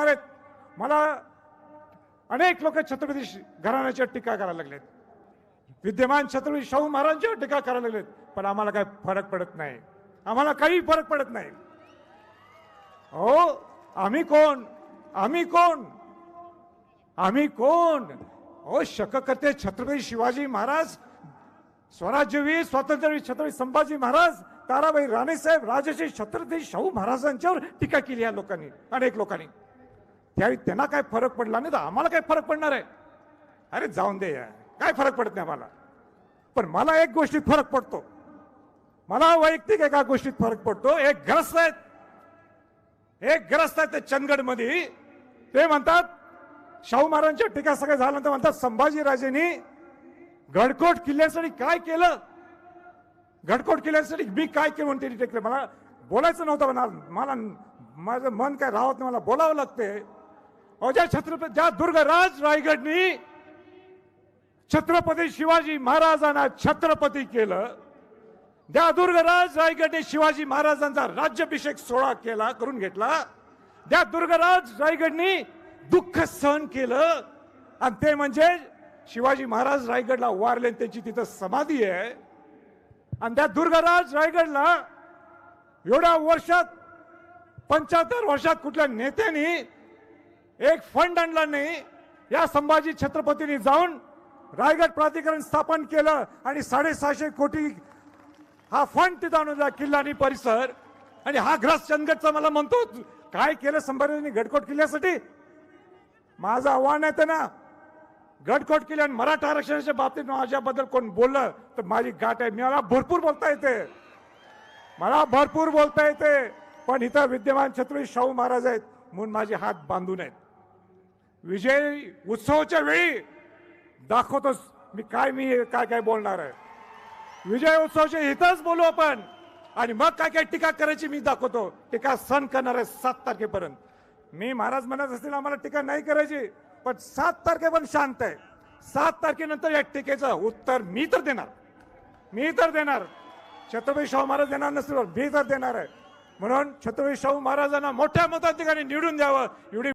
करणार आहेत. मला अनेक लोक छत्रपती घराण्याच्या टीका करायला लागलेत. विद्यमान छत्रपती शाहू महाराजांच्यावर टीका करायला लागलेत. पण आम्हाला काय फरक पडत नाही. आम्हाला काही फरक पडत नाही. हो आम्ही कोण? आम्ही कोण? आम्ही कोण? हो शककर्ते छत्रपती शिवाजी महाराज स्वराज्यवीर स्वातंत्र्यवीर छत्रपती संभाजी महाराज ताराबाई राणेसाहेब राजश्री छत्रपती शाहू महाराजांच्यावर टीका केली या लोकांनी अनेक लोकांनी. त्यावेळी त्यांना काय फरक पडला नाही तर आम्हाला काय फरक पडणार आहे? अरे जाऊन दे यार काय फरक पडत नाही आम्हाला? पण मला एक गोष्टीत फरक पडतो. मला वैयक्तिक एका गोष्टीत फरक पडतो. एक ग्रस्त आहेत. एक ग्रस्त आहेत ते चंदगडमध्ये. ते म्हणतात शाहू महाराजांच्या टीका सगळं झाल्यानंतर म्हणतात संभाजीराजेंनी गडकोट किल्ल्यासाठी काय केलं? गडकोट किल्ल्यासाठी मी काय केलं म्हणते टेकलं मला बोलायचं नव्हतं मला मला माझं मन काय राहत नाही मला बोलावं लागते अहो ज्या छत्रपती ज्या दुर्गराज रायगडनी छत्रपती शिवाजी महाराजांना छत्रपती केलं। ज्या दुर्गराज रायगडने शिवाजी महाराजांचा राज्याभिषेक सोहळा केला करून घेतला। त्या दुर्गराज रायगडनी दुःख सहन केलं आणि ते म्हणजे शिवाजी महाराज रायगडला वारले त्यांची तिथं समाधी आहे. आणि त्या दुर्गराज रायगडला एवढ्या वर्षात पंच्याहत्तर वर्षात कुठल्या नेत्यांनी एक फंड आणला नाही. या संभाजी छत्रपतींनी जाऊन रायगड प्राधिकरण स्थापन केलं आणि साडेसहाशे कोटी हा फंड तिथं आणून दिला किल्ला आणि परिसर. आणि हा ग्रास चंदगडचा मला म्हणतो काय केलं संभाजी गडकोट किल्ल्यासाठी? माझं आव्हान आहे ना गडकोट किल्ला आणि मराठा आरक्षणाच्या बाबतीत माझ्याबद्दल कोण बोललं तर माझी गाठ आहे. मला भरपूर बोलता येते. मला भरपूर बोलता येते. पण इथं विद्यमान छत्रपती शाहू महाराज आहेत म्हणून माझे हात बांधून आहेत. विजय उत्सवाच्या वेळी दाखवतोच मी काय मी काय काय बोलणार आहे. विजय उत्सवाच्या इथंच बोलू आपण. आणि मग काय काय टीका करायची मी दाखवतो. टीका सण करणार आहे सात तारखेपर्यंत. मी महाराज म्हणत असतील आम्हाला टीका नाही करायची पण सात तारखेपर्यंत शांत आहे. सात तारखेनंतर या टीकेचं उत्तर मी तर देणार. मी तर देणार. छत्रपती शाहू महाराज देणार नसतील मी तर देणार आहे. म्हणून छत्रपती शाहू महाराजांना मोठ्या मताधिकाने निवडून द्यावं. एवढी